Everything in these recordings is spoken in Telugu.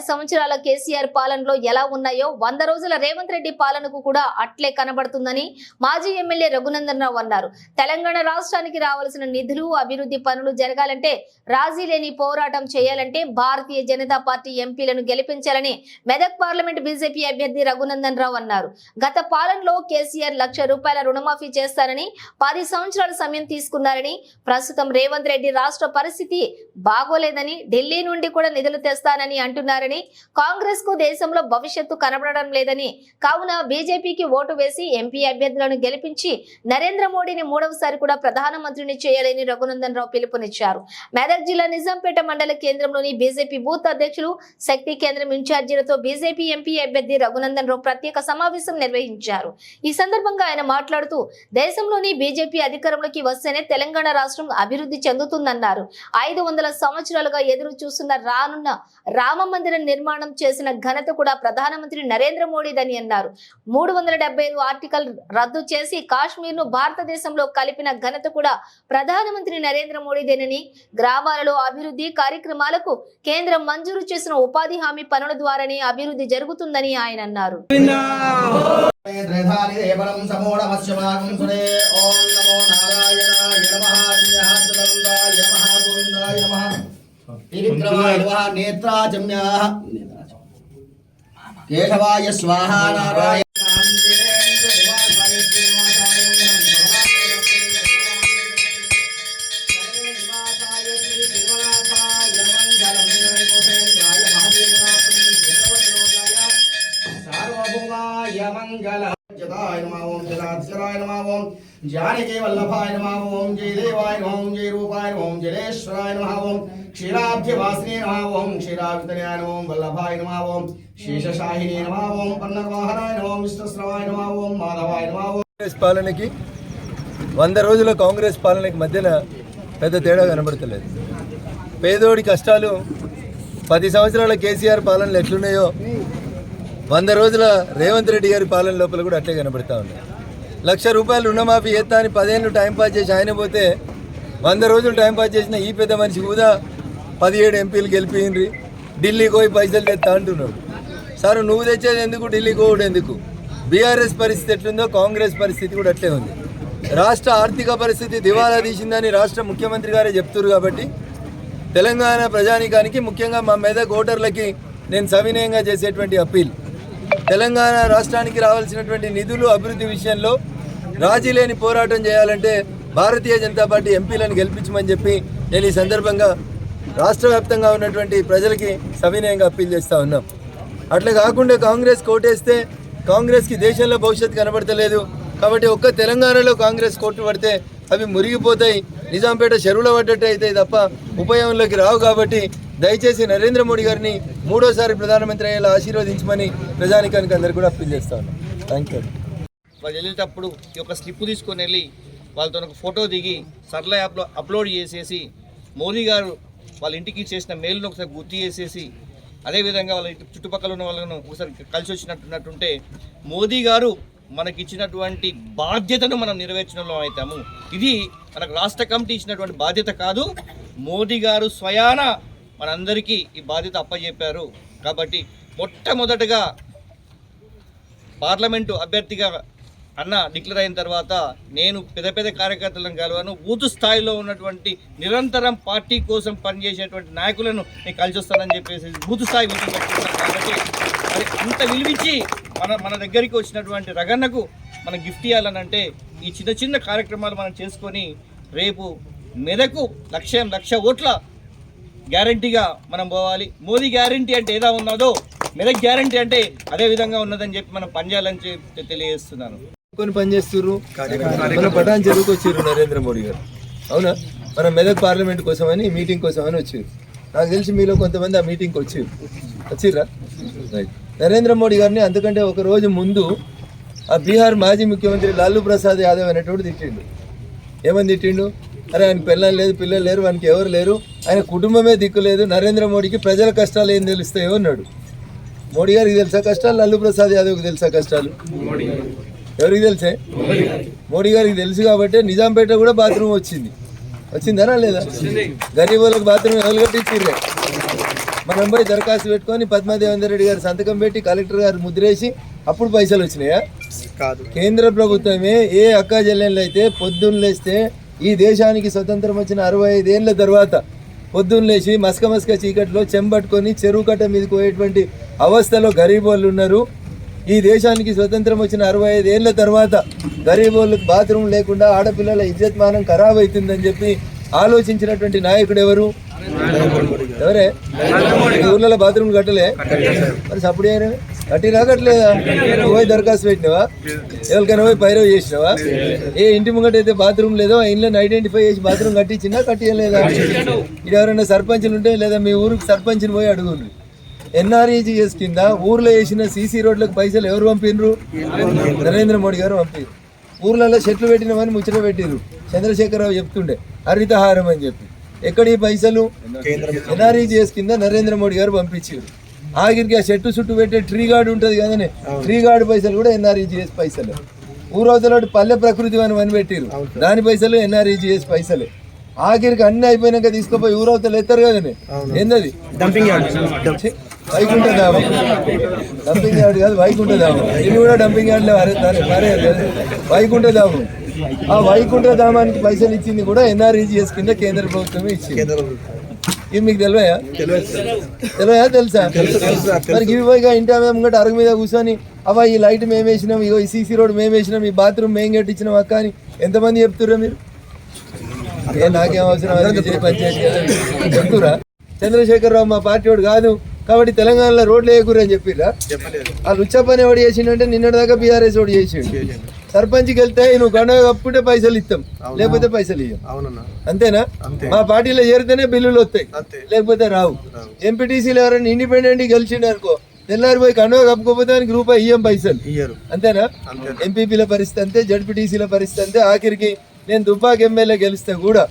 పది సంవత్సరాల కేసీఆర్ పాలనలో ఎలా ఉన్నాయో వంద రోజుల రేవంత్ రెడ్డి పాలనకు కూడా అట్లే కనబడుతుందని మాజీ ఎమ్మెల్యే రఘునందన్ రావు అన్నారు. తెలంగాణ రాష్ట్రానికి రావాల్సిన నిధులు అభివృద్ధి పనులు జరగాలంటే రాజీ లేని పోరాటం చేయాలంటే భారతీయ జనతా పార్టీ ఎంపీలను గెలిపించాలని మెదక్ పార్లమెంట్ బీజేపీ అభ్యర్థి రఘునందన్ రావు అన్నారు. గత పాలనలో కేసీఆర్ లక్ష రూపాయల రుణమాఫీ చేస్తారని పది సంవత్సరాల సమయం తీసుకున్నారని ప్రస్తుతం రేవంత్ రెడ్డి రాష్ట్ర పరిస్థితి బాగోలేదని ఢిల్లీ నుండి కూడా నిధులు తెస్తానని అంటున్నారని కాంగ్రెస్కు దేశంలో భవిష్యత్తు కనబడడం లేదని కావున బీజేపీకి ఓటు వేసి ఎంపీ అభ్యర్థులను గెలిపించి నరేంద్ర మోడీని మూడవసారి కూడా ప్రధానమంత్రిని చేయాలని రఘునందన్ రావు పిలుపునిచ్చారు. మెదక్ జిల్లా నిజాంపేట మండల కేంద్రంలోని బీజేపీ బూత్ అధ్యక్షులు శక్తి కేంద్రం ఇన్ఛార్జీలతో బీజేపీ ఎంపీ అభ్యర్థి రఘునందన్ రావు ప్రత్యేక సమావేశం నిర్వహించారు. ఈ సందర్భంగా ఆయన మాట్లాడుతూ దేశంలోని బీజేపీ అధికారంలోకి వస్తేనే తెలంగాణ రాష్ట్రం అభివృద్ధి చెందుతుందన్నారు. ఐదు వందల సంవత్సరాలుగా ఎదురు చూస్తున్న రానున్న రామ మందిర నిర్మాణం చేసిన ఘనత కూడా ప్రధానమంత్రి నరేంద్ర మోడీదని అన్నారు. మూడు వందల డెబ్బై ఐదు ఆర్టికల్ రద్దు చేసి కాశ్మీర్ను భారతదేశంలో కలిపిన ఘనత కూడా ప్రధానమంత్రి నరేంద్ర మోడీదేనని గ్రామాలలో అభివృద్ధి కార్యక్రమాలకు కేంద్రం మంజూరు చేసిన ఉపాధి హామీ పనుల ద్వారానే అభివృద్ధి జరుగుతుందని ఆయన అన్నారు. ఓం నమో నారాయణ సార్వభౌమాయ మంగళ జదాయ నమః ఓం జలాధ్యరాయ నమః ఓం జానకి వల్లభాయ నమః ఓం జయ దేవాయ నమః ఓం జయ రూపాయ నమః ఓం జలేశ్వరాయ నమః ఓం వల్లభాయ నమః శేషశాహినే నమః ఓం పన్నగవాహనాయ నమః ఓం విష్ణుస్రవాయ మాధవాయ నమః కాంగ్రెస్ పాలనకి వంద రోజుల కాంగ్రెస్ పాలనకి మధ్యన పెద్ద తేడా కనబడతలేదు. పేదోడి కష్టాలు పది సంవత్సరాల కేసీఆర్ పాలనలు ఎట్లున్నాయో వంద రోజుల రేవంత్ రెడ్డి గారి పాలన లోపల కూడా అట్లే కనబడతా ఉన్నాయి లక్ష రూపాయలు రుణమాఫీ ఎత్తా అని పదేళ్ళు టైంపాస్ చేసి ఆయన పోతే వంద రోజులు టైంపాస్ చేసిన ఈ పెద్ద మనిషి కూడా పదిహేడు ఎంపీలు గెలిపిండ్రి ఢిల్లీకి పోయి పైసలు తెస్తా అంటున్నాడు. సార్ నువ్వు తెచ్చేది ఎందుకు? ఢిల్లీకి పోవడం ఎందుకు? బీఆర్ఎస్ పరిస్థితి ఎట్లుందో కాంగ్రెస్ పరిస్థితి కూడా అట్లే ఉంది. రాష్ట్ర ఆర్థిక పరిస్థితి దివాలా తీసిందని రాష్ట్ర ముఖ్యమంత్రి గారే చెప్తున్నారు కాబట్టి తెలంగాణ ప్రజానికానికి ముఖ్యంగా మా మెదక్ ఓటర్లకి నేను సవినయంగా చేసేటువంటి అప్పీల్. తెలంగాణ రాష్ట్రానికి రావాల్సినటువంటి నిధులు అభివృద్ధి విషయంలో రాజీ లేని పోరాటం చేయాలంటే భారతీయ జనతా పార్టీ ఎంపీలను గెలిపించమని చెప్పి నేను ఈ సందర్భంగా రాష్ట్ర వ్యాప్తంగా ఉన్నటువంటి ప్రజలకి సవినయంగా అప్పీల్ చేస్తూ ఉన్నాం. అట్లా కాకుండా కాంగ్రెస్ కోటేస్తే కాంగ్రెస్కి దేశంలో భవిష్యత్తు కనబడతలేదు. కాబట్టి ఒక్క తెలంగాణలో కాంగ్రెస్ కోర్టు పడితే అవి మురిగిపోతాయి. నిజాంపేట చెరువులో పడ్డట్టు అవుతాయి తప్ప ఉపయోగంలోకి రావు కాబట్టి దయచేసి నరేంద్ర మోడీ గారిని మూడోసారి ప్రధానమంత్రి అయ్యేలా ఆశీర్వదించమని ప్రజానికానికి అందరు కూడా అప్పీల్ చేస్తా ఉన్నాం. థ్యాంక్ యూ వాళ్ళు వెళ్ళేటప్పుడు ఈ యొక్క స్లిప్ తీసుకొని వెళ్ళి వాళ్ళతో ఒక ఫోటో దిగి సర్ల యాప్లో అప్లోడ్ చేసేసి మోదీ గారు వాళ్ళ ఇంటికి చేసిన మేలును ఒకసారి గుర్తు చేసేసి అదేవిధంగా వాళ్ళ చుట్టుపక్కల ఉన్న వాళ్ళను ఒకసారి కలిసి వచ్చినట్టున్నట్టుంటే మోదీ గారు మనకి ఇచ్చినటువంటి బాధ్యతను మనం నెరవేర్చడంలో అవుతాము. ఇది మనకు రాష్ట్ర కమిటీ ఇచ్చినటువంటి బాధ్యత కాదు. మోదీ గారు స్వయాన మనందరికీ ఈ బాధ్యత అప్పచెప్పారు కాబట్టి మొట్టమొదటగా పార్లమెంటు అభ్యర్థిగా అన్న డిక్లేర్ అయిన తర్వాత నేను పెద్ద పెద్ద కార్యకర్తలను కలవాను. బూత్ స్థాయిలో ఉన్నటువంటి నిరంతరం పార్టీ కోసం పనిచేసేటువంటి నాయకులను నేను కలిసి వస్తానని చెప్పేసి బూత్ స్థాయి కాబట్టి మరి అంత విలువించి మన మన దగ్గరికి వచ్చినటువంటి రగన్నకు మనం గిఫ్ట్ ఇవ్వాలనంటే ఈ చిన్న చిన్న కార్యక్రమాలు మనం చేసుకొని రేపు మెదకు లక్ష్యం లక్ష ఓట్ల గ్యారంటీగా మనం పోవాలి. మోదీ గ్యారంటీ అంటే ఏదో ఉన్నదో మెదక్ గ్యారంటీ అంటే అదే విధంగా ఉన్నదని చెప్పి మనం పనిచేయాలని చెప్పి తెలియజేస్తున్నాను. కొన్ని పని చేస్తుర్రు. మన పటాన్ చెరువుకు వచ్చిర్రు నరేంద్ర మోడీ గారు. అవునా? మన మెదక్ పార్లమెంట్ కోసమని మీటింగ్ కోసమని వచ్చిర్రు. నాకు తెలిసి మీలో కొంతమంది ఆ మీటింగ్కి వచ్చిర్రు. వచ్చిర్రా? రైట్. నరేంద్ర మోడీ గారిని అంతకంటే ఒక రోజు ముందు ఆ బీహార్ మాజీ ముఖ్యమంత్రి లాలూ ప్రసాద్ యాదవ్ అనేటోడు తిట్టిండు. ఏమని తిట్టిండు? అరే ఆయన పిల్లలు లేదు పిల్లలు లేరు వానికి ఎవరు లేరు ఆయన కుటుంబమే దిక్కు లేదు నరేంద్ర మోడీకి ప్రజల కష్టాలు ఏం తెలుస్తాయో అన్నాడు. మోడీ గారికి తెలుసా కష్టాలు? లాలూ ప్రసాద్ యాదవ్కి తెలుసా కష్టాలు? ఎవరికి తెలుసే? మోడీ గారికి తెలుసు కాబట్టి నిజాంపేట కూడా బాత్రూమ్ వచ్చింది. వచ్చిందనా లేదా? గరీబ్ వాళ్ళకి బాత్రూమ్ ఎవరు కట్టించిర్రే మనం పోయి దరఖాస్తు పెట్టుకొని పద్మాదేవేందర్ రెడ్డి గారు సంతకం పెట్టి కలెక్టర్ గారు ముద్రేసి అప్పుడు పైసలు వచ్చినాయా? కాదు. కేంద్ర ప్రభుత్వమే ఏ అక్క చెల్లెళ్ళు అయితే పొద్దున్న లేస్తే ఈ దేశానికి స్వతంత్రం వచ్చిన అరవై ఐదేళ్ళ తర్వాత పొద్దున్న లేచి మస్క మస్క చీకట్లో చెంబట్టుకొని చెరువు కట్ట మీదకి పోయేటువంటి అవస్థలో గరీబ్ వాళ్ళు ఉన్నారు. ఈ దేశానికి స్వతంత్రం వచ్చిన అరవై ఐదేళ్ళ తర్వాత గరీబ్ వాళ్ళకి బాత్రూమ్ లేకుండా ఆడపిల్లల ఇజ్జత్ మానం ఖరాబ్ అవుతుందని చెప్పి ఆలోచించినటువంటి నాయకుడు ఎవరు? ఎవరే? ఊర్లలో బాత్రూమ్ కట్టలే? మరి సప్పుడు చేయరు. కట్టినా కట్టలేదా పోయి దరఖాస్తు పెట్టినావా? ఎవరికైనా పోయి పైరవ్ చేసినావా? ఏ ఇంటి ముంగట అయితే బాత్రూమ్ లేదో ఆ ఇంట్లో ఐడెంటిఫై చేసి బాత్రూమ్ కట్టించినా కట్టియలేదా? ఇది ఎవరైనా సర్పంచులు ఉంటే లేదా మీ ఊరికి సర్పంచ్ని పోయి అడుగుండ్రి. ఎన్ఆర్ఈజీఎస్ కింద ఊర్లో వేసిన సీసీ రోడ్లకు పైసలు ఎవరు పంపినరు నరేంద్ర మోడీ గారు పంపారు ఊర్లలో చెట్లు పెట్టినవని ముచ్చట పెట్టిరు చంద్రశేఖరరావు చెప్తుండే హరితహారం అని చెప్పి. ఎక్కడ ఈ పైసలు? ఎన్ఆర్ఈజీఎస్ కింద నరేంద్ర మోడీ గారు పంపించారు ఆఖరికి ఆ చెట్టు చుట్టూ పెట్టే ట్రీ గార్డ్ ఉంటుంది కదనే ట్రీ గార్డ్ పైసలు కూడా ఎన్ఆర్ఈజీఎస్ పైసలు. ఊరవతల పల్లె ప్రకృతి వనం అని పెట్టిరు దాని పైసలు ఎన్ఆర్ఈజీఎస్ పైసలే. ఆఖరికి అన్ని అయిపోయినాక తీసుకుపోయి ఊరవతలు ఎత్తారు కదనే. ఏందది? డంపింగ్ యార్డ్ ఛీ, వైకుంఠ ధామం డంపింగ్ యార్డ్ కాదు వైకుంఠ ధామం ఇది కూడా డంపింగ్ యార్డ్లో మరే. వైకుంఠ ధామం ఆ వైకుంఠ ధామానికి పైసలు ఇచ్చింది కూడా ఎన్ఆర్ఈజీఎస్ కింద కేంద్ర ప్రభుత్వమే ఇచ్చింది. ఇది మీకు తెలివయా? తెలివయా? తెలుసా? మరి ఇవి పోయి ఇక ఇంటి ముంగట అరుగు మీద కూర్చొని అవ్వ ఈ లైట్ మేము వేసినాం ఇగో ఈ సీసీ రోడ్ మేము వేసినాం ఈ బాత్రూమ్ మేము కట్టించినాం అక్క అని ఎంతమంది చెప్తుర్రా మీరు? నాకేం అవసరం పంచాయతీ. చెప్తురా చంద్రశేఖరరావు మా పార్టీ వాడు కాదు. కాబట్టి తెలంగాణలో రోడ్లు వేయకూరు అని చెప్పిర్రా? చెప్పలేదు. ఆ లుచ్చ పని ఎవడు చేసిండంటే నిన్నటి దాకా బీఆర్ఎస్ వాడు చేసిండు. సర్పంచ్కి వెళ్తే నువ్వు గండ కప్పుకుంటే పైసలు ఇస్తాం లేకపోతే పైసలు ఇయ్యం. అవునన్నా. అంతేనా? మా పార్టీలో చేరితేనే బిల్లులు వస్తాయి. అంతే. లేకపోతే రావు. ఎంపీటీసీలు ఎవరైనా ఇండిపెండెంట్ గెలిచిండు అనుకో తెల్లారిపోయి కండువ కప్పుకోపోతే దానికి రూపాయి ఇయ్యం పైసలు. ఇయ్యరు. అంతేనా? అంతే. ఎంపీపీల పరిస్థితి అంతే జడ్పీటీసీల పరిస్థితి అంతే. ఆఖరికి నేను దుబ్బాక ఎమ్మెల్యే గెలిస్తే కూడా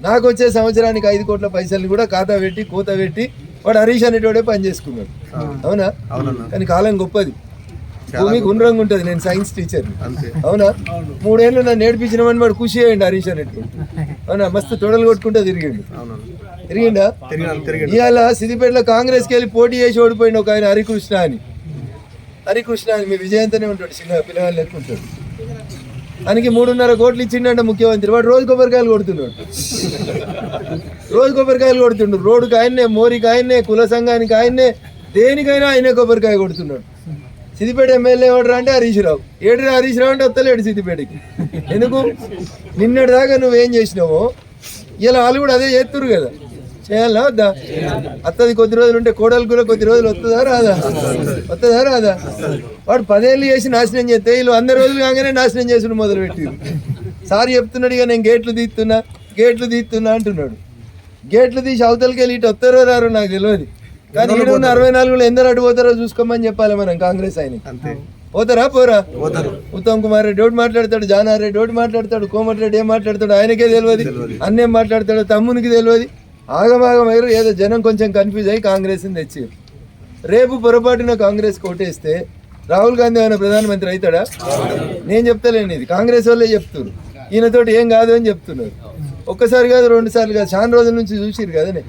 నాకు వచ్చే సంవత్సరానికి ఐదు కోట్ల పైసలు కూడా ఖాతా పెట్టి కూత పెట్టి వాడు హరీష్ అనేటోడే పని చేసుకున్నాడు. అవునా? కానీ కాలం గొప్పది. భూమి గుండ్రంగా ఉంటుంది నేను సైన్స్ టీచర్. అవునా? మూడేళ్ళు నన్ను నేర్పించినవని వాడు ఖుషి అయ్యండి హరీష్ అనేట్టు అవునా? మస్తు తొడలు కొట్టుకుంటా తిరిగిండు. తిరిగిండా? ఇవాళ సిద్దిపేటలో కాంగ్రెస్కి వెళ్ళి పోటీ చేసి ఓడిపోయిండు ఒక ఆయన హరికృష్ణ అని. హరికృష్ణ అని మీ విజయంతోనే ఉంటాడు చిన్న పిల్లగాళ్ళు లెక్క ఉంటాడు. ఆయనకి మూడున్నర కోట్లు ఇచ్చిండంట ముఖ్యమంత్రి. వాడు రోజు కొబ్బరికాయలు కొడుతున్నాడు. రోజు కొబ్బరికాయలు కొడుతుండు. రోడ్డుకి ఆయన్నే మోరికి ఆయన్నే కుల సంఘానికి ఆయన్నే దేనికైనా ఆయనే కొబ్బరికాయ కొడుతున్నాడు. సిద్దిపేట ఎమ్మెల్యే ఎవడరా అంటే హరీష్ ఏడురా ఏడు రావు అంటే వస్తలేడు సిద్దిపేటకి. ఎందుకు? నిన్నటి దాకా నువ్వేం చేసినావో ఇలా వాళ్ళు కూడా అదే చేస్తురు కదా. చేయాలా వద్దా? అత్తది కొద్ది రోజులు ఉంటే కోడలు కూడా కొద్ది రోజులు వస్తుందా రాదా? వస్తుందా రాదా? వాడు పదేళ్ళు చేసి నాశనం చేస్తే వీళ్ళు వంద రోజులు కాగానే నాశనం చేసుడు మొదలు పెట్టిరు సార్ చెప్తున్నాడు ఇక నేను గేట్లు తీస్తున్నా గేట్లు తీస్తున్నా అంటున్నాడు. గేట్లు తీసి అవతలకి వెళ్ళి ఇటు వస్తారో రారో నాకు తెలియదు. కానీ ఈడు ఉన్న అరవై నాలుగులో ఎందరు అటు పోతారో చూసుకోమని చెప్పాలి మనం కాంగ్రెస్ ఆయన పోతారా? పోరా? పోతారు. ఉత్తమ్ కుమార్ రెడ్డి ఒకటి మాట్లాడతాడు జానారెడ్డి రెడ్డి ఒకటి మాట్లాడతాడు కోమటిరెడ్డి ఏం మాట్లాడతాడు ఆయనకే తెలియదు. అన్నేం మాట్లాడతాడు తమ్మునికి తెలియదు. ఆగమాగం అయ్యారు ఏదో జనం కొంచెం కన్ఫ్యూజ్ అయ్యి కాంగ్రెస్ తెచ్చి రేపు పొరపాటున కాంగ్రెస్ కోటేస్తే రాహుల్ గాంధీ ఏమైనా ప్రధానమంత్రి అవుతాడా? నేను చెప్తలేను ఇది. కాంగ్రెస్ వాళ్ళే చెప్తున్నారు. ఈయనతోటి ఏం కాదు అని చెప్తున్నారు. ఒక్కసారి కాదు రెండు సార్లు కాదు. చాలా రోజుల నుంచి చూసిరు కదనే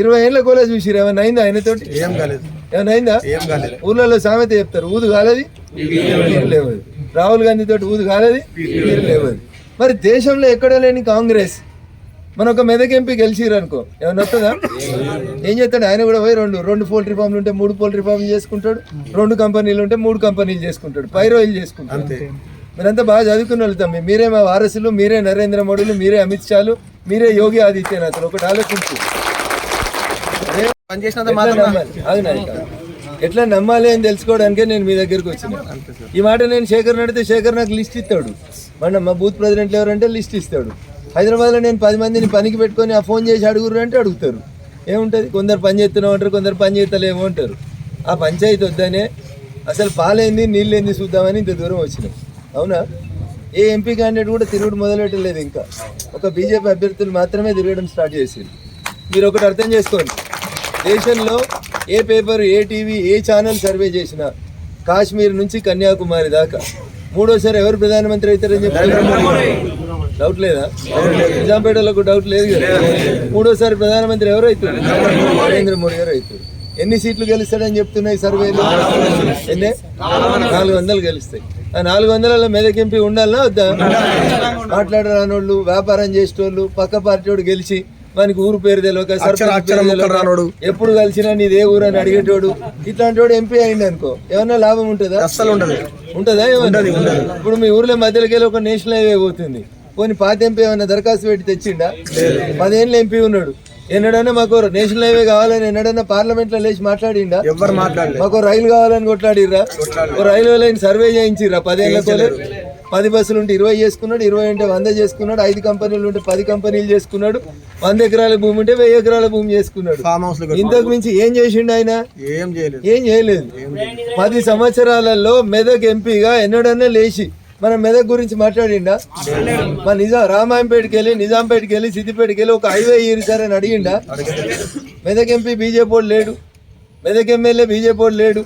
ఇరవై ఏళ్ళ కూడా చూసిరు ఏమైనా అయిందా ఆయనతోటి? ఏం కాలేదు. ఏమైనా అయిందా? ఏం కాలేదు. ఊర్లలో సామెత చెప్తారు ఊదు కాలేది లేవదు. రాహుల్ గాంధీ తోటి ఊదు కాలేది లేవదు. మరి దేశంలో ఎక్కడ లేని కాంగ్రెస్? మన ఒక మెదక్ ఎంపీ గెలిచిరు అనుకో. ఏమైనా వస్తుందా? ఏం చేస్తాడు? ఆయన కూడా పోయి రెండు రెండు పోల్ట్రీ ఫామ్లు ఉంటే మూడు పోల్ట్రీ ఫామ్లు చేసుకుంటాడు. రెండు కంపెనీలు ఉంటే మూడు కంపెనీలు చేసుకుంటాడు. పైరోయిల్ చేసుకుంటాడు. అంతే. మీరంతా బాగా చదువుకుని వెళ్తాం మీరే మా వారసులు మీరే నరేంద్ర మోడీలు మీరే అమిత్ షాలు మీరే యోగి ఆదిత్యనాథ్ ఒకటి ఆలోచించు. ఎట్లా నమ్మాలి? అని తెలుసుకోవడానికే నేను మీ దగ్గరికి వచ్చిన. ఈ మాట నేను శేఖర్ అడిగితే శేఖర్ నాకు లిస్ట్ ఇస్తాడు. మన మా బూత్ ప్రెసిడెంట్ ఎవరంటే లిస్ట్ ఇస్తాడు. హైదరాబాద్లో నేను పది మందిని పనికి పెట్టుకొని ఆ ఫోన్ చేసి అడుగురు అంటే అడుగుతారు. ఏముంటుంది? కొందరు పని చేస్తున్నావు అంటారు కొందరు పని చేస్తలేమో అంటారు. ఆ పంచాయతీ వద్దనే అసలు పాలైంది నీళ్ళేంది చూద్దామని ఇంత దూరం వచ్చినాం. అవునా? ఏ ఎంపీ క్యాండిడేట్ కూడా తిరుగుడు మొదలెట్టలేదు ఇంకా. ఒక బీజేపీ అభ్యర్థులు మాత్రమే తిరగడం స్టార్ట్ చేసింది. మీరు ఒకటి అర్థం చేసుకోండి. దేశంలో ఏ పేపర్ ఏ టీవీ ఏ ఛానల్ సర్వే చేసినా కాశ్మీర్ నుంచి కన్యాకుమారి దాకా. మూడోసారి ఎవరు ప్రధానమంత్రి అవుతారని చెప్పి డౌట్ లేదా? నిజాంపేటలకు డౌట్ లేదు కదా. మూడోసారి ప్రధానమంత్రి ఎవరు అవుతారు? నరేంద్ర మోడీ గారు అవుతారు. ఎన్ని సీట్లు గెలుస్తాడని చెప్తున్నాయి సర్వేలు ఎన్ని? నాలుగు వందలు గెలుస్తాయి. నాలుగు వందలలో మెదక్ ఎంపీ ఉండాలనా వద్దా మాట్లాడరానోళ్ళు వ్యాపారం చేసేటోళ్ళు పక్క పార్టీ వాడు గెలిచి మనకి ఊరు పేరు తెలియక సర్పంచ్ ఎప్పుడు కలిసినా నీది ఏ ఊరు అని అడిగేటోడు. ఇట్లాంటి వాడు ఎంపీ అయింది అనుకో ఏమన్నా లాభం ఉంటుందా? అస్సలు ఉండదు. ఉంటుందా ఏమన్నా? ఇప్పుడు మీ ఊర్లో మధ్యలోకి వెళ్ళి ఒక నేషనల్ హైవే పోతుంది. పోనీ పాత ఎంపీ ఏమన్నా దరఖాస్తు పెట్టి తెచ్చిండా? పదేళ్ళు ఎంపీ ఉన్నాడు. ఎన్నడన్నా మాకు నేషనల్ హైవే కావాలని ఎన్నడన్నా పార్లమెంట్లో లేచి మాట్లాడిండా? ఎవరు మాట్లాడలేదు. మాకు రైలు కావాలని కొట్లాడిర్రా? రైల్వే లైన్ సర్వే చేయించిర్రా పదేళ్ళ కోలే? పది బస్సులు ఉంటే ఇరవై చేసుకున్నాడు ఇరవై అంటే వంద చేసుకున్నాడు ఐదు కంపెనీలు ఉంటే పది కంపెనీలు చేసుకున్నాడు వంద ఎకరాల భూమి ఉంటే వెయ్యి ఎకరాల భూమి చేసుకున్నాడు. ఇంతకు మించి ఏం చేసిండు ఆయన? ఏం చేయలేదు. పది సంవత్సరాలలో మెదక్ ఎంపీగా ఎన్నడన్నా లేచి మన మెదక్ గురించి మాట్లాడిండా? మన నిజాం రామాయంపేటకి వెళ్ళి నిజాంపేటకి వెళ్ళి సిద్దిపేటకి వెళ్ళి ఒక హైవే అని అడిగిండా? మెదక్ ఎంపీ బీజేపీ లేడు. మెదక్ ఎమ్మెల్యే బీజేపీ లేడు.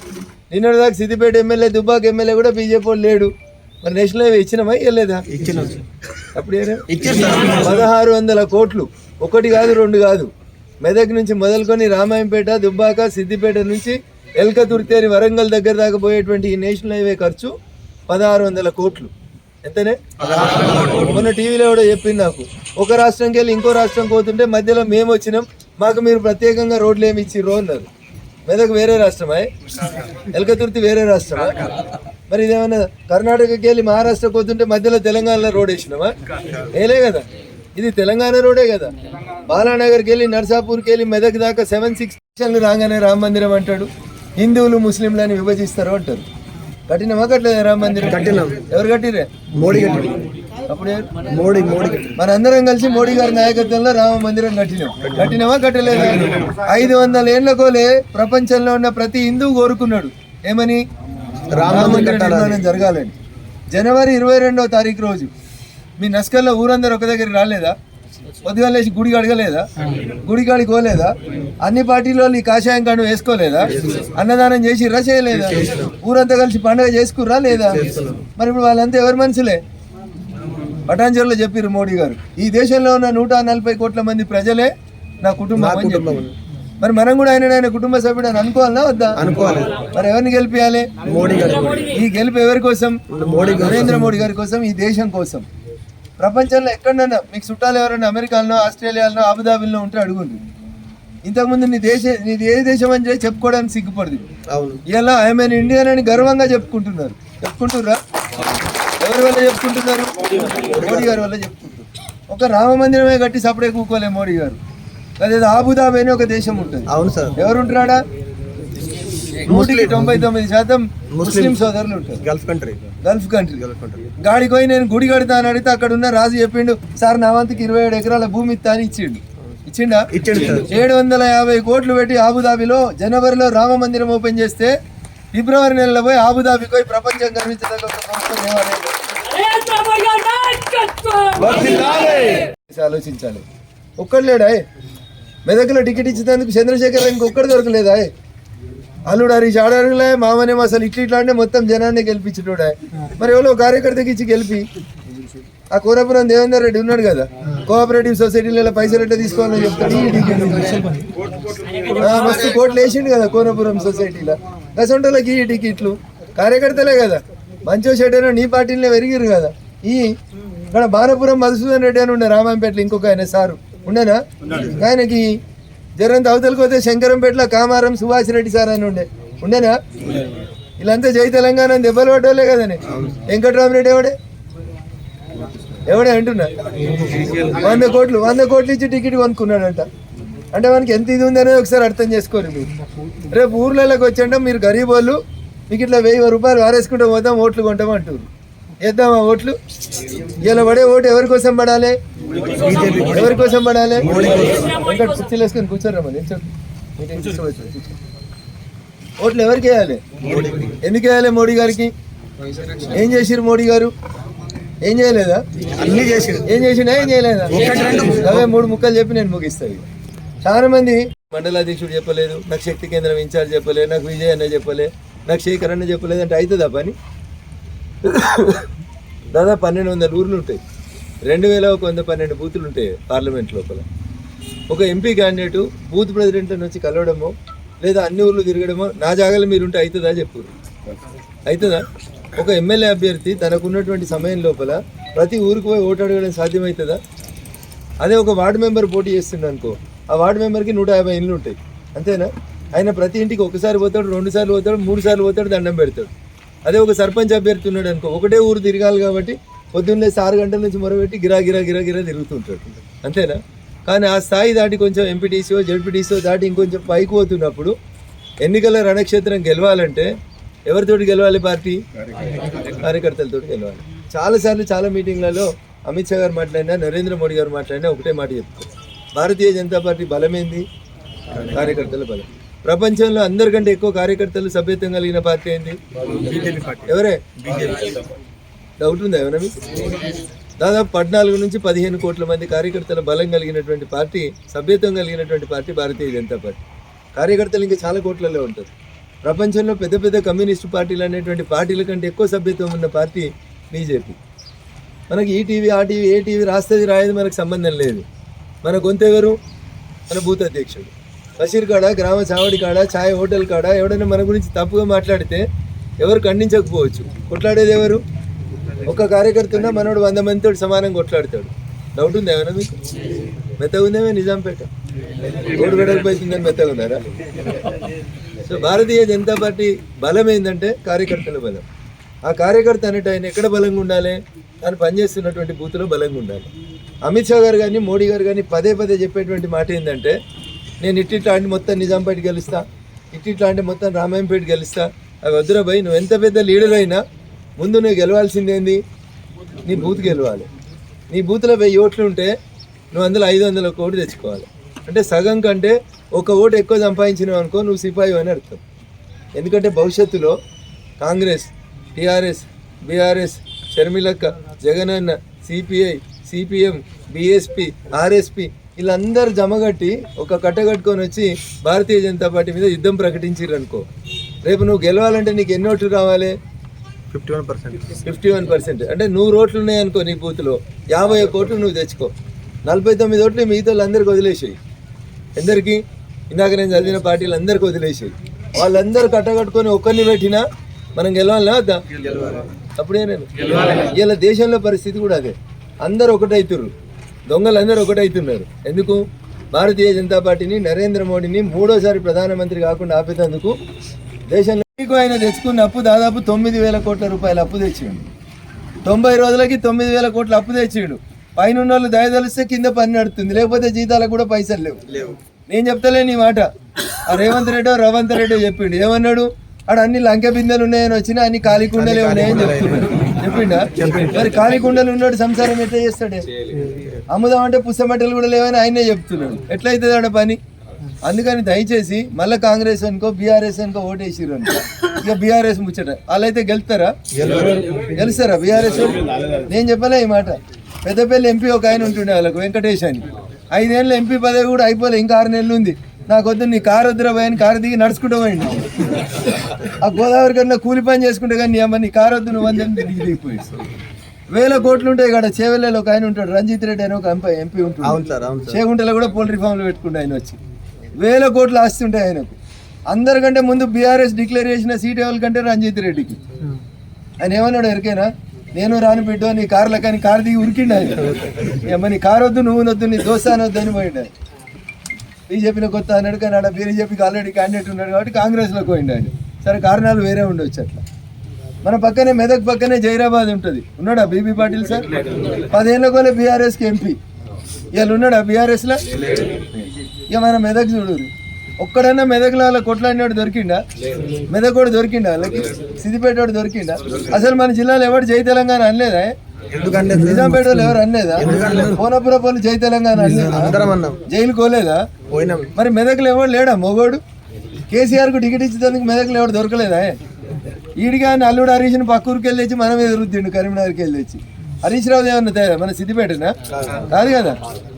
నిన్నటిదాకా సిద్దిపేట ఎమ్మెల్యే దుబ్బాక ఎమ్మెల్యే కూడా బీజేపీ లేడు. మరి నేషనల్ హైవే ఇచ్చినామా ఇవ్వలేదా అప్పుడు? పదహారు వందల కోట్లు. ఒకటి కాదు రెండు కాదు. మెదక్ నుంచి మొదలుకొని రామాయంపేట దుబ్బాక సిద్దిపేట నుంచి ఎల్క తుర్తేరి వరంగల్ దగ్గర దాకా పోయేటువంటి ఈ నేషనల్ హైవే ఖర్చు పదహారు వందల కోట్లు. ఎంతనే? మొన్న టీవీలో కూడా చెప్పింది నాకు. ఒక రాష్ట్రంకి వెళ్ళి ఇంకో రాష్ట్రం పోతుంటే మధ్యలో మేము వచ్చినాం మాకు మీరు ప్రత్యేకంగా రోడ్లు ఏమి ఇచ్చిర్రు అన్నారు. మెదక్ వేరే రాష్ట్రమా. ఎల్కతుర్తి వేరే రాష్ట్రమా. మరి ఇదేమన్నా కర్ణాటకకి వెళ్ళి మహారాష్ట్ర పోతుంటే మధ్యలో తెలంగాణలో రోడ్ వేసినామా? ఏలే కదా. ఇది తెలంగాణ రోడే కదా. బాలానగర్కి వెళ్ళి నర్సాపూర్కి వెళ్ళి మెదక్ దాకా సెవెన్ సిక్స్ రాగానే రామ మందిరం అంటాడు. హిందువులు ముస్లింలని విభజిస్తారు అంటారు. కట్టినమా? కట్టలేదా రామ మందిరం? కట్టినాం. ఎవరు కట్టిరే మోడీ కట్టి అప్పుడు? మోడీ మోడీ కట్టి మనందరం కలిసి మోడీ గారి నాయకత్వంలో రామ మందిరం కట్టినాం. కట్టినామా కట్టలేదా? ఐదు వందల ఏళ్ళ కోలే ప్రపంచంలో ఉన్న ప్రతి హిందువు కోరుకున్నాడు. ఏమని? రామ నిర్మాణం జరగాలని. జనవరి ఇరవై రెండవ తారీఖు రోజు. మీ నస్కల్లో ఊరందరూ ఒక దగ్గరికి రాలేదా? పొద్దుగా లేచి గుడికి అడగలేదా గుడికాడికి పోలేదా? అన్ని పార్టీలో ఈ కాషాయం కాడు వేసుకోలేదా? అన్నదానం చేసిర్రా చేయలేదా? ఊరంతా కలిసి పండుగ చేసుకుర్రా లేదా? మరి ఇప్పుడు వాళ్ళంతా ఎవరి మనుషులే పటాంజలిలో చెప్పారు మోడీ గారు ఈ దేశంలో ఉన్న నూట నలభై కోట్ల మంది ప్రజలే నా కుటుంబం అని చెప్పారు మరి మనం కూడా ఆయన ఆయన కుటుంబ సభ్యుడు అని అనుకోవాలా వద్దా? అనుకోవాలి. మరి ఎవరిని గెలిపియాలి? మోడీ గారు ఈ గెలుపు ఎవరి కోసం? మోడీ నరేంద్ర మోడీ గారి కోసం ఈ దేశం కోసం. ప్రపంచంలో ఎక్కడన్నా మీకు చుట్టాలు ఎవరైనా అమెరికాలో ఆస్ట్రేలియాలో అబుదాబిలో ఉంటే అడుగుంది ఇంతకుముందు నీ దేశ నీది ఏ దేశం అని చెప్పి చెప్పుకోవడానికి సిగ్గుపడదు. అవును. ఇలా ఐఎమ్ ఇండియన్ అని గర్వంగా చెప్పుకుంటున్నారు. చెప్పుకుంటుర్రా? ఎవరి వల్ల చెప్పుకుంటున్నారు? మోడీ గారి వల్ల చెప్పుకుంటారు ఒక రామ మందిరమే కట్టి సపడే కూకోలే మోడీ గారు. అదేదో ఆబుదాబి అని ఒక దేశం ఉంటుంది. అవును సార్. ఎవరు ఉంటాడా నూటికి తొంభై తొమ్మిది శాతం ముస్లిం సోదరులు ఉంటారు. Gulf country Gulf country Gulf country గాడికి పోయి నేను గుడి కడతా అని అడిగితే అక్కడ ఉన్న రాజు చెప్పిండు సార్ నా వంతుకి ఇరవై ఏడు ఎకరాల భూమి ఇస్తా అని ఇచ్చిండు. ఇచ్చిండా? ఏడు వందల యాభై కోట్లు పెట్టి ఆబుదాబిలో జనవరిలో రామ మందిరం ఓపెన్ చేస్తే ఫిబ్రవరి నెలలో పోయి ఆబుదాబికి పోయి ప్రపంచం ఒక దేవాలయం. ఆలోచించాలి. ఒక్కడు లేడా మెదక్లో టికెట్ ఇచ్చేందుకు చంద్రశేఖర్ ఇంకొక్కడు దొరకలేదా అల్లుడు హరీష్ ఆడరులే మామనేమో అసలు ఇట్లా ఇట్లా అంటే మొత్తం జనాన్ని గెలిపించుటోడా మరి ఎవరో కార్యకర్తకి ఇచ్చి గెలిపి ఆ కోరాపురం దేవేందర్ రెడ్డి ఉన్నాడు కదా కోఆపరేటివ్ సొసైటీలలో పైసలు ఎట్లా తీసుకోవాలని చెప్తాడు. మస్తు కోట్లు వేసిండు కదా కోనపురం సొసైటీలో. గసంటోళ్ళకి ఈ టికెట్లు కార్యకర్తలే కదా. మంచో చెడ్డనో నీ పార్టీలనే పెరిగిరు కదా. ఈ ఇక్కడ బాణపురం మధుసూదన్ రెడ్డి అని ఉండే రామాయంపేటలో ఇంకొక ఆయన సారు. ఉండేనా? ఆయనకి జరంత అవతలకి పోతే శంకరంపేటలో కామారం సుభాష్ రెడ్డి సార్ అని ఉండే. ఉండేనా? వీళ్ళంతా జై తెలంగాణ అని దెబ్బలు పడ్డోలే కదనే. వెంకట్రామరెడ్డి ఎవడే? ఎవడే అంటున్నా? వంద కోట్లు వంద కోట్లు ఇచ్చి టికెట్ కొనుక్కున్నాడంట. అంటే మనకి ఎంత ఇది ఉందనేది ఒకసారి అర్థం చేసుకోరు మీరు. రేపు ఊర్లలోకి వచ్చంటే మీరు గరీబ్ వాళ్ళు మీకు ఇట్లా వెయ్యి రూపాయలు వారేసుకుంటూ పోతాం ఓట్లు కొంటాం అంటారు వేద్దామా ఓట్లు? ఇలా పడే ఓటు ఎవరి కోసం పడాలి? ఎవరి కోసం పడాలి? వెంకట్ కుర్చీలు వేసుకొని కూర్చోరమ్మా నేను చెప్పు? మీరేం కూర్చోవచ్చు, కూర్చో. ఓట్లు ఎవరికి వేయాలి? ఎందుకు వేయాలి మోడీ గారికి? ఏం చేసిరు మోడీ గారు? ఏం చేయలేదా? అన్ని చేసి ఏం చేసినా ఏం చేయలేదా? అవే మూడు ముక్కలు చెప్పి నేను ముగిస్తాను చాలా మంది మండలాధ్యక్షుడు చెప్పలేదు నాకు శక్తి కేంద్రం ఇన్ఛార్జ్ చెప్పలేదు నాకు విజయ్ అన్న చెప్పలే నాకు శేఖర్ అన్న చెప్పలేదు అంటే అవుతుందా పని? దాదాపు పన్నెండు వందల ఊర్లు ఉంటాయి. రెండు వేల ఒక వంద పన్నెండు బూతులు ఉంటాయి పార్లమెంట్ లోపల. ఒక ఎంపీ క్యాండిడేట్ బూత్ ప్రెసిడెంట్ నుంచి కలవడమో లేదా అన్ని ఊర్లు తిరగడమో నా జాగాలో మీరుంటే అవుతుందా చెప్పు. అవుతుందా ఒక ఎమ్మెల్యే అభ్యర్థి తనకున్నటువంటి సమయం లోపల ప్రతి ఊరికి పోయి ఓటు అడగడం సాధ్యమవుతుందా అదే ఒక వార్డు మెంబర్ పోటీ చేస్తుండ అనుకో ఆ వార్డు మెంబర్కి నూట యాభై ఇండ్లు ఉంటాయి అంతేనా? ఆయన ప్రతి ఇంటికి ఒకసారి పోతాడు రెండు సార్లు పోతాడు మూడు సార్లు పోతాడు దండం పెడతాడు. అదే ఒక సర్పంచ్ అభ్యర్థి ఉన్నాడు అనుకో ఒకటే ఊరు తిరగాలి కాబట్టి పొద్దున్నే ఆరు గంటల నుంచి మొరబెట్టి గిరా గిరా గిరా గిరా తిరుగుతుంటాడు. అంతేనా? కానీ ఆ స్థాయి దాటి కొంచెం ఎంపీటీసీఓ జడ్పీటీసీఓ దాటి ఇంకొంచెం పైకి పోతున్నప్పుడు ఎన్నికల రణక్షేత్రం గెలవాలంటే ఎవరితోటి గెలవాలి పార్టీ? కార్యకర్తలతో గెలవాలి. చాలాసార్లు చాలా మీటింగ్లలో అమిత్ షా గారు మాట్లాడినా నరేంద్ర మోడీ గారు మాట్లాడినా ఒకటే మాట చెప్తారు. భారతీయ జనతా పార్టీ బలమేంది? కార్యకర్తల బలం. ప్రపంచంలో అందరికంటే ఎక్కువ కార్యకర్తలు సభ్యత్వం కలిగిన పార్టీ ఏంది? ఎవరే? డౌట్ ఉందా ఏమైనా? దాదాపు పద్నాలుగు నుంచి పదిహేను కోట్ల మంది కార్యకర్తల బలం కలిగినటువంటి పార్టీ సభ్యత్వం కలిగినటువంటి పార్టీ భారతీయ జనతా పార్టీ. కార్యకర్తలు ఇంకా చాలా కోట్లలో ఉంటారు. ప్రపంచంలో పెద్ద పెద్ద కమ్యూనిస్ట్ పార్టీలు అనేటువంటి పార్టీల కంటే ఎక్కువ సభ్యత్వం ఉన్న పార్టీ బీజేపీ. మనకి ఈ టీవీ ఆ టీవీ ఏ టీవీ రాస్తుంది రాయేది మనకు సంబంధం లేదు. మన గొంతెవరు? మన బూత్ అధ్యక్షుడు. బషీర్ కాడ గ్రామ చావడి కాడ ఛాయ్ హోటల్ కాడ ఎవడైనా మన గురించి తప్పుగా మాట్లాడితే ఎవరు ఖండించకపోవచ్చు. కొట్లాడేది ఎవరు? ఒక కార్యకర్త ఉన్నా మనోడు వంద మందితో సమానంగా కొట్లాడతాడు. డౌట్ ఉందా ఏమైనా మీకు? మెత్తగా ఉందేమే నిజాంపేట రోడ్డు వెడల్పోతుందని మెత్తగా ఉన్నారా సో భారతీయ జనతా పార్టీ బలం ఏంటంటే కార్యకర్తల బలం. ఆ కార్యకర్త అనేట ఆయన ఎక్కడ బలంగా ఉండాలి? తాను పనిచేస్తున్నటువంటి బూత్లో బలంగా ఉండాలి. అమిత్ షా గారు కానీ మోడీ గారు కానీ పదే పదే చెప్పేటువంటి మాట ఏంటంటే నేను ఇట్టిట్లాంటి మొత్తం నిజాంపేట గెలుస్తా. ఇట్టిట్లాంటి మొత్తం రామాయంపేట గెలుస్తా. అవి వద్దురా భయ్ నువ్వు ఎంత పెద్ద లీడర్ అయినా ముందు నువ్వు గెలవాల్సిందేంది నీ బూత్ గెలవాలి. నీ బూత్లో వెయ్యి ఓట్లు ఉంటే నువ్వు అందులో ఐదు వందల కోటి తెచ్చుకోవాలి. అంటే సగం కంటే ఒక ఓటు ఎక్కువ సంపాదించినావు అనుకో నువ్వు సిపాయి అని అర్థం. ఎందుకంటే భవిష్యత్తులో కాంగ్రెస్ టీఆర్ఎస్ బీఆర్ఎస్ షర్మిలక్క జగనన్న సిపిఐ సిపిఎం బీఎస్పీ ఆర్ఎస్పి వీళ్ళందరూ జమగట్టి ఒక కట్టగట్టుకొని వచ్చి భారతీయ జనతా పార్టీ మీద యుద్ధం ప్రకటించారు అనుకో. రేపు నువ్వు గెలవాలంటే నీకు ఎన్ని ఓట్లు కావాలి fifty one percent. Fifty one percent. అంటే నూరు ఓట్లు ఉన్నాయనుకో నీ బూత్లో. యాభై ఒక్క ఓట్లు నువ్వు తెచ్చుకో. నలభై తొమ్మిది ఓట్లు మిగతా వాళ్ళందరికీ వదిలేసాయి. ఎందరికి? ఇందాక నేను చదివిన పార్టీలు అందరికి వదిలేసాయి. వాళ్ళందరూ కట్టగట్టుకొని ఒక్కరిని పెట్టినా మనం గెలవాలనా వద్దా? అప్పుడే నేను. ఇలా దేశంలో పరిస్థితి కూడా అదే. అందరు ఒకటైతుర్రు. దొంగలు అందరూ ఒకటైతున్నారు. ఎందుకు? భారతీయ జనతా పార్టీని నరేంద్ర మోడీని మూడోసారి ప్రధానమంత్రి కాకుండా ఆపేందుకు దేశంలో మీకు ఆయన తెచ్చుకున్న అప్పు దాదాపు తొమ్మిది వేల కోట్ల రూపాయల అప్పు తెచ్చిండు. తొంభై రోజులకి తొమ్మిది వేల కోట్ల అప్పు తెచ్చిండు. పైన వాళ్ళు దయదలిస్తే కింద పని నడుతుంది. లేకపోతే జీతాలకు కూడా పైసలు లేవు. లేవు. నేను చెప్తలే నీ మాట. ఆ రేవంత్ రెడ్డో రవంత్ రెడ్డో చెప్పిండు. ఏమన్నాడు? ఆడ అన్ని లంకె బిందెలు ఉన్నాయని వచ్చినా అన్ని ఖాళీ కుండలే ఉన్నాయని చెప్తున్నాడు. చెప్పిండా? మరి ఖాళీ కుండలు ఉన్నాడు సంసారం ఎట్లా చేస్తాడే? అమ్ముదాం అంటే పుస్తమట్టలు కూడా లేవని ఆయనే చెప్తున్నాడు. ఎట్లయితుంది ఆడ పని? అందుకని దయచేసి మళ్ళీ కాంగ్రెస్ అనుకో బీఆర్ఎస్ అనుకో ఓటేసిరు అనుకో. ఇక బీఆర్ఎస్ ముచ్చట. వాళ్ళైతే గెలుస్తారా? గెలుస్తారా? బీఆర్ఎస్ నేను చెప్పలే ఈ మాట. పెద్దపల్లి ఎంపీ ఒక ఆయన ఉంటుండే వాళ్ళకు వెంకటేష్ అని. ఐదేళ్ళు ఎంపీ పదవి కూడా అయిపోలే ఇంకా ఆరు నెలలు ఉంది. నాకు వద్దు నీ కారు వద్దురా పోయి అని కారు దిగి నడుచుకుంటూ పోయిండు. ఆ గోదావరి కన్నా కూలి పని చేసుకుంటే కానీ అమ్మ నీ కారు వద్దు నువ్వు అని దిగి దిగిపోయి వేల కోట్లు ఉంటాయి ఇక్కడ చేవెళ్ళలో ఒక ఆయన ఉంటాడు రంజిత్ రెడ్డి అని ఒక ఎంపీ ఎంపీ సార్ చేగుంటలో కూడా పోల్ట్రీ ఫామ్లో పెట్టుకుంటే ఆయన వచ్చి. వేల కోట్లు ఆస్తి ఉంటాయి ఆయనకు. అందరికంటే ముందు బీఆర్ఎస్ డిక్లేర్ చేసిన సీట్ ఎవరికంటే రంజిత్ రెడ్డికి? ఆయన ఏమన్నాడు ఎరికైనా? నేను రాను బిడ్డో నీ కార్ల కానీ కారు దిగి ఉరికిండు ఆయన. నీ కారు వద్దు నువ్వు వద్దు నీ దోశ అనొద్దు అని పోయిండు బీజేపీలో కొత్త అన్నాడు కానీ ఆడ బీజేపీకి ఆల్రెడీ క్యాండిడేట్ ఉన్నాడు కాబట్టి కాంగ్రెస్లోకి పోయిండు ఆయన. సరే కారణాలు వేరే ఉండొచ్చు అట్లా. మన పక్కనే మెదక్ పక్కనే జైరాబాద్ ఉంటుంది. ఉన్నాడా బీబీ పాటిల్ సార్? పదేళ్ళ కోలే బీఆర్ఎస్కి ఎంపీ. ఇవాళ ఉన్నాడా బీఆర్ఎస్లో? ఇక మన మెదక్ చూడు ఒక్కడన్నా మెదక్లో అలా కొట్లాడినోడు దొరికిండా? మెదక్ కూడా దొరికిండా? వాళ్ళకి సిద్దిపేట దొరికిండా? అసలు మన జిల్లాలో ఎవరు జై తెలంగాణ అనలేదా ఎందుకంటే నిజాంపేట వాళ్ళు ఎవరు అనలేదా? కోనపురం వాళ్ళు జై తెలంగాణ అందరం అన్నాం. జైలు కోలేదా? పోయినాం. మరి మెదక్లో ఎవడు లేడా? మొగోడు? కేసీఆర్కు టికెట్ ఇచ్చేందుకు మెదక్లో ఎవడు దొరకలేదా ఈడిగా అల్లుడు హరీష్ని పక్క ఊరికి వెళ్ళి తెచ్చి మనం ఎదురుద్దిండు కరీంనగర్కి వెళ్ళి తెచ్చి. హరీష్ రావు ఏమన్నా మన సిద్దిపేటనా? కాదు కదా.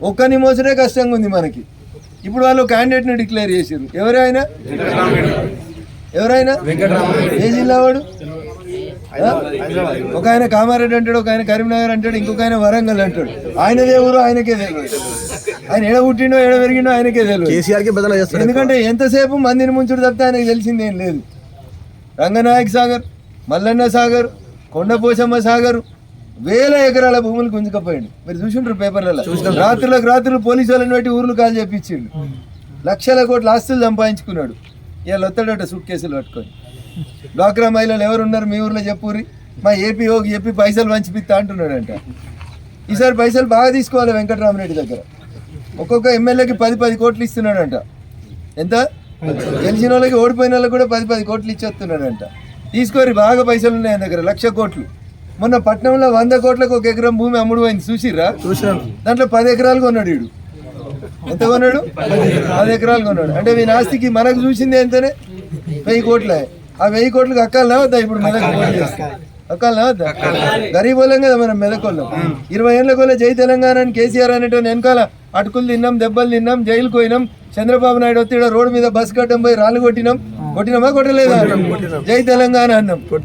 ఒక్కని మోసడే కష్టంగా ఉంది మనకి. ఇప్పుడు వాళ్ళు క్యాండిడేట్ని డిక్లేర్ చేసారు ఎవరైనా ఎవరైనా ఏ జిల్లా వాడు? ఒక ఆయన కామారెడ్డి అంటాడు ఒక ఆయన కరీంనగర్ అంటాడు ఇంకొక ఆయన వరంగల్ అంటాడు. ఆయనదే ఊరు ఆయనకే తెలియదు ఆయన ఎడ పుట్టిండో ఎడ పెరిగిండో ఆయనకే తెలియదు బదులు చేస్తారు ఎందుకంటే ఎంతసేపు మందిని ముంచుడు తప్పితే ఆయనకు తెలిసిందేం లేదు. రంగనాయక్ సాగర్ మల్లన్న సాగర్ కొండపోచమ్మ సాగర్ వేల ఎకరాల భూములు గుంజుకపోయింది మీరు చూసిండ్రు పేపర్లలో? రాత్రులకు రాత్రులు పోలీసు వాళ్ళని పెట్టి ఊర్లు కాల్ చేపించిండు. లక్షల కోట్ల ఆస్తులు సంపాదించుకున్నాడు. ఇవాళ వస్తాడట సూట్ కేసులు పట్టుకొని. డ్వాక్రా మహిళలు ఎవరు ఉన్నారు మీ ఊర్లో చెప్పుర్రి? మా ఏపీ ఓకి చెప్పి పైసలు పంచిపిస్తా అంటున్నాడంట. ఈసారి పైసలు బాగా తీసుకోవాలి వెంకటరామరెడ్డి దగ్గర. ఒక్కొక్క ఎమ్మెల్యేకి పది పది కోట్లు ఇస్తున్నాడంట. ఎంత? గెలిచిన వాళ్ళకి ఓడిపోయిన వాళ్ళకి కూడా పది పది కోట్లు ఇచ్చేస్తున్నాడంట. తీసుకోరి బాగా పైసలు ఉన్నాయి ఆయన దగ్గర లక్ష కోట్లు. మొన్న పట్నంలో వంద కోట్లకు ఒక ఎకరం భూమి అమ్ముడు పోయింది చూసినాను దాంట్లో పది ఎకరాలు కొన్నాడు వీడు ఎంత కొన్నాడు? పది ఎకరాలు. కొన్నాడు. అంటే వీని ఆస్తికి మనకు చూసింది ఎంతనే? వెయ్యి కోట్లే. ఆ వెయ్యి కోట్లకు అక్కాలనా వద్దా ఇప్పుడు మెదక్ పోటీ చేస్తే అక్కాలనా వద్దా గరీబ్ వాళ్ళం కదా మనం మెదకోళ్ళం ఇరవై ఏళ్ళ కొల్ల జై తెలంగాణ అని కేసీఆర్ అనేటో వెనకాల అటుకులు తిన్నాం దెబ్బలు తిన్నాం జైలుకు పోయినాం చంద్రబాబు నాయుడు ఈడ రోడ్డు మీద బస్ కట్టం పోయి రాళ్ళు కొట్టినాం. కొట్టినామా? కొట్టలేదా? జై తెలంగాణ అన్నాం.